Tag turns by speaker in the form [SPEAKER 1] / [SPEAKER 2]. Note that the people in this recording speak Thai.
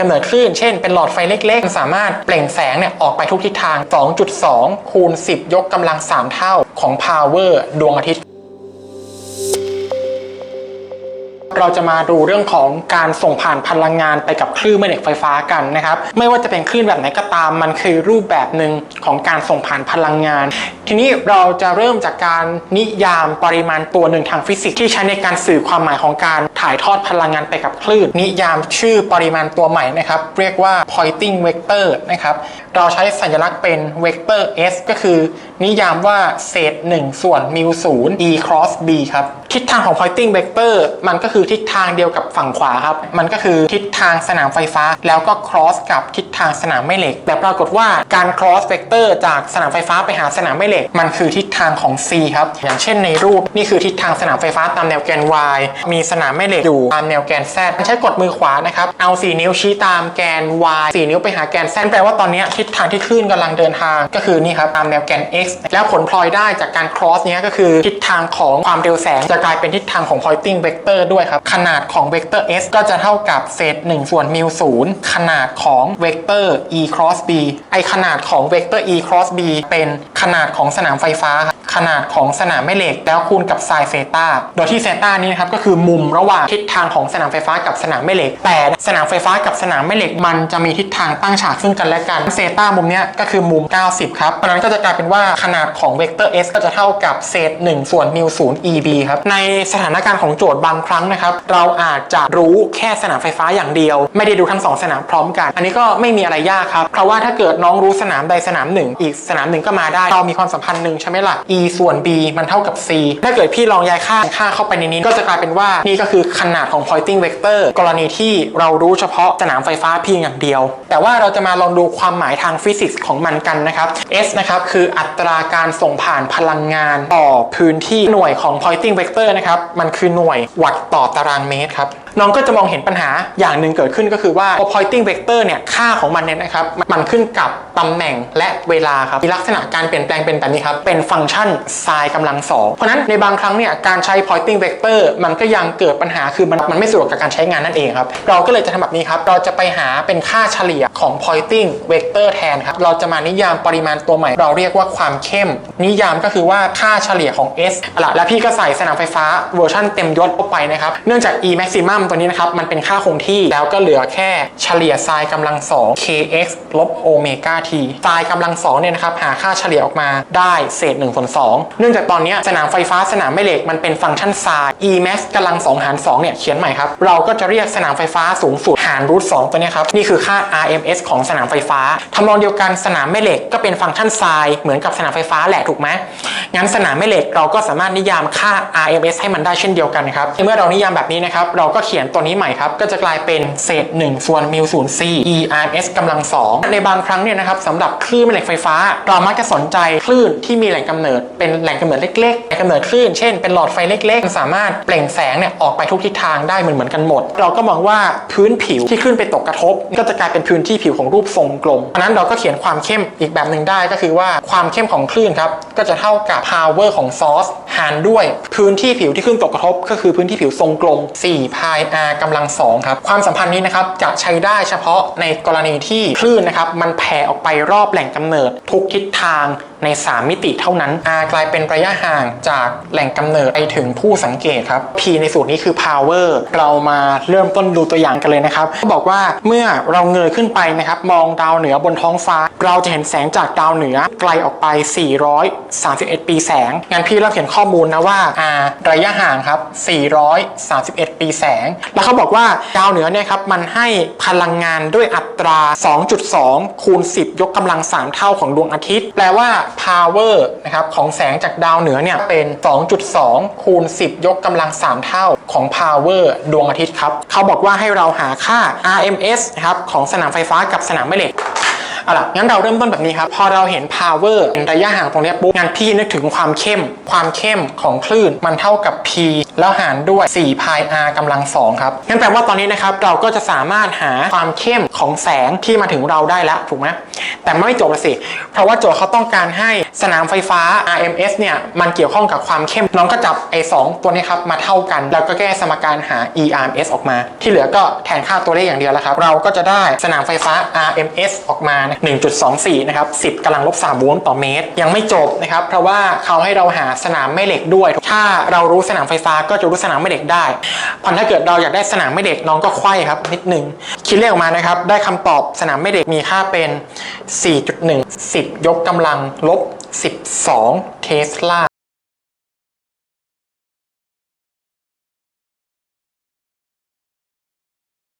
[SPEAKER 1] กำเนิดคลื่น เช่นเป็นหลอดไฟเล็กๆมันสามารถเปล่งแสงเนี่ยออกไปทุกทิศทาง 2.2 คูณ 10 ยกกำลัง 3 เท่าของ power ดวงอาทิตย์ เราจะมาดูเรื่องของการส่งผ่านพลังงานไปกับคลื่นแม่เหล็กไฟฟ้ากันนะครับ ไม่ว่าจะเป็นคลื่นแบบไหนก็ตาม มันคือรูปแบบหนึ่งของการส่งผ่านพลังงาน ทีนี้เราจะเริ่มจากการนิยามปริมาณตัวหนึ่งทางฟิสิกส์ที่ใช้ในการสื่อความหมายของการถ่ายทอดพลังงานไปกับคลื่น นิยามชื่อปริมาณตัวใหม่นะครับ เรียกว่า pointing vector นะครับ เราใช้สัญลักษณ์เป็น vector s ก็คือ นิยามว่าเศษ 1 ส่วนมิวศูนย์ e cross b ครับ ทิศทางของ pointing vector มันก็คือทิศทางเดียวกับฝั่งขวาครับ มันก็คือทิศทางสนามไฟฟ้า แล้วก็ cross กับทิศทางสนามแม่เหล็ก แต่ปรากฏว่าการ cross vector จากสนามไฟฟ้าไปหาสนามแม่เหล็ก มันคือทิศทางของ c ครับ อย่างเช่นในรูปนี่คือทิศทางสนามไฟฟ้าตามแนวแกน y มีสนามแม่เหล็กอยู่ตามแนวแกน z ใช้กดมือขวานะครับ เอา 4 นิ้วชี้ตามแกน y 4 นิ้วไปหาแกน z แปลว่าตอนนี้ทิศทางที่คลื่นกำลังเดินทาง ก็คือนี่ครับตามแนวแกน x แล้วผลพลอยได้จากการ cross เนี้ยก็คือทิศทางของความเร็วแสงจะกลายเป็นทิศทางของ pointing vector ด้วยครับขนาดของ vector s ก็จะเท่ากับเศษ1ส่วนมิวศูนย์ขนาดของ vector e cross b ไอขนาดของเวกเตอร์ e cross b เป็นขนาดของสนามไฟฟ้าครับ ขนาดของสนามแม่เหล็ก แล้วคูณกับไซน์เซตาโดยที่เซตานี้นะครับก็คือมุมระหว่างทิศทางของสนามไฟฟ้ากับสนามแม่เหล็ก แต่สนามไฟฟ้ากับสนามแม่เหล็กมันจะมีทิศทางตั้งฉากซึ่งกันและกันเซตามุมเนี้ยก็คือมุม 90 ครับเพราะนั้นก็จะกลายเป็นว่าขนาดของเวกเตอร์ s ก็จะเท่ากับเศษ 1 ส่วนมิวศูนย์ eb ครับในสถานการณ์ของโจทย์บางครั้งนะครับเราอาจจะรู้แค่สนามไฟฟ้าอย่างเดียว ไม่ได้ดูทั้งสองสนามพร้อมกัน อันนี้ก็ไม่มีอะไรยากครับเพราะว่าถ้าเกิดน้องรู้สนามใดสนามหนึ่งอีกสนามหนึ่งก็มาได้เรามีความสัมพันธ์หนึ่งใช่ไหมล่ะ e ส่วน b มันเท่ากับ c ถ้าเกิดพี่ลองย้ายค่าค่าเข้าไปในนี้ ก็จะกลายเป็นว่านี่ก็คือขนาดของ pointing vector กรณีที่เรารู้เฉพาะสนามไฟฟ้าเพียงอย่างเดียว แต่ว่าเราจะมาลองดูความหมายทางฟิสิกส์ของมันกันนะครับ s นะครับคืออัตราการส่งผ่านพลังงาน ต่อพื้นที่หน่วยของ pointing vector นะครับมันคือหน่วยวัตต์ต่อตารางเมตรครับ น้องก็จะมองเห็นปัญหาอย่างหนึ่งเกิดขึ้นก็คือว่า pointing vector เนี่ยค่าของมันเนี่ยนะครับมันขึ้นกับตำแหน่งและเวลาครับมีลักษณะการเปลี่ยนแปลงเป็นแบบนี้ครับเป็นฟังก์ชัน sin กำลังสองเพราะนั้นในบางครั้งเนี่ยการใช้ pointing vector มันก็ยังเกิดปัญหาคือมันมันไม่สะดวกกับการใช้งานนั่นเองครับเราก็เลยจะทำแบบนี้ครับเราจะไปหาเป็นค่าเฉลี่ยของ pointing vector แทนครับเราจะมานิยามปริมาณตัวใหม่ เราเรียกว่าความเข้ม นิยามก็คือว่าค่าเฉลี่ยของ s อาละแล้วพี่ก็ใส่สนามไฟฟ้าเวอร์ชันเต็มยศเข้าไปนะครับเนื่องจาก e maximum ตัวนี้นะครับ มันเป็นค่าคงที่แล้วก็เหลือแค่เฉลี่ย sin กำลัง 2 kx ลบโอเมก้า t sin กำลัง 2 เนี่ยนะครับ หาค่าเฉลี่ยออกมาได้เศษ1ส่วน2เนื่องจากตอนนี้สนามไฟฟ้าสนามแม่เหล็กมันเป็นฟังก์ชัน sin e max กำลัง 2 หาร 2 เนี่ยเขียนใหม่ครับ เราก็จะเรียกสนามไฟฟ้าสูงสุดหารรูท2ตัวนี้ครับนี่คือค่า RMS ของสนามไฟฟ้าทำนองเดียวกันสนามแม่เหล็กก็เป็นฟังก์ชัน sin เหมือนกับสนามไฟฟ้าแหละถูกไหมงั้นสนามแม่เหล็กเราก็สามารถนิยามค่า RMS ให้มันได้เช่นเดียวกันครับเมื่อเรานิยามแบบนี้นะครับเราก็เขียนตัวนี้ใหม่ครับ ก็จะกลายเป็นเศษ1ส่วนมิวศูนย์ c ERS กำลัง2ในบางครั้งเนี่ยนะครับสำหรับคลื่นแม่เหล็กไฟฟ้า เรามักจะสนใจคลื่นที่มีแหล่งกำเนิดเป็นแหล่งกำเนิดเล็กๆแหล่งกำเนิดคลื่นเช่นเป็นหลอดไฟเล็กๆมันสามารถเปล่งแสงเนี่ยออกไปทุกทิศทางได้เหมือนเหมือนกันหมด เราก็มองว่าพื้นผิวที่คลื่นไปตกกระทบ ก็จะกลายเป็นพื้นที่ผิวของรูปทรงกลมเพราะนั้นเราก็เขียนความเข้มอีกแบบหนึ่งได้ก็คือว่าความเข้มของคลื่นครับก็จะเท่ากับ power ของ source หารด้วยพื้นที่ผิวที่คลื่นตกกระทบ ก็คือพื้นที่ผิวทรงกลม4 pi r กำลัง2ครับ ความสัมพันธ์นี้นะครับจะใช้ได้เฉพาะในกรณีที่คลื่นนะครับมันแผ่ออกไปรอบแหล่งกำเนิดทุกทิศทาง ใน 3 มิติเท่านั้น r กลายเป็นระยะห่างจากแหล่งกำเนิดไปถึงผู้สังเกตครับ p ในสูตรนี้คือ power เรามาเริ่มต้นดูตัวอย่างกันเลยนะครับเขาบอกว่าเมื่อเราเงยขึ้นไปนะครับ มองดาวเหนือบนท้องฟ้า เราจะเห็นแสงจากดาวเหนือไกลออกไป 431 ปีแสงงั้นพี่เราเขียนข้อมูลนะว่า r ระยะห่างครับ 431 ปีแสง แล้วเขาบอกว่าดาวเหนือเนี่ยครับมันให้พลังงานด้วยอัตรา 2.2 คูณ 10 ยกกำลัง 3 เท่าของดวงอาทิตย์ แปลว่า power นะครับของแสงจากดาวเหนือเนี่ยเป็น 2.2 คูณ 10 ยกกำลัง 3 เท่าของ power ดวงอาทิตย์ครับ เขาบอกว่าให้เราหาค่า RMS นะครับของสนามไฟฟ้ากับสนามแม่เหล็ก เอาล่ะงั้นเราเริ่มต้นแบบนี้ครับ พอเราเห็น power ระยะห่างตรงนี้ปุ๊บงั้นพี่นึกถึงความเข้ม ความเข้มของคลื่นมันเท่ากับ p แล้วหารด้วย4 pi r กำลังสองครับงั้นแปลว่าตอนนี้นะครับเราก็จะสามารถหาความเข้มของแสงที่มาถึงเราได้แล้วถูกไหมแต่ไม่จบละสิ เพราะว่าโจทย์เขาต้องการให้สนามไฟฟ้า RMS เนี่ยมันเกี่ยวข้องกับความเข้มน้องก็จับไอ้สองตัวนี้ครับมาเท่ากัน แล้วก็แก้สมการหา ERMS ออกมา ที่เหลือก็แทนค่าตัวเลขอย่างเดียวแล้วครับ เราก็จะได้สนามไฟฟ้า RMS ออกมา1.24 นะครับ 10กำลังลบ3โวลต์ต่อเมตร ยังไม่จบนะครับ เพราะว่าเขาให้เราหาสนามแม่เหล็กด้วย ถ้าเรารู้สนามไฟฟ้าก็จะรู้สนามแม่เหล็กได้พอถ้าเกิดเราอยากได้สนามแม่เหล็กน้องก็ไขว้ครับนิดนึงคิดเลขออกมานะครับ ได้คำตอบสนามแม่เหล็กมีค่าเป็น 4.1 10 ยกกำลังลบ 12 เทสลา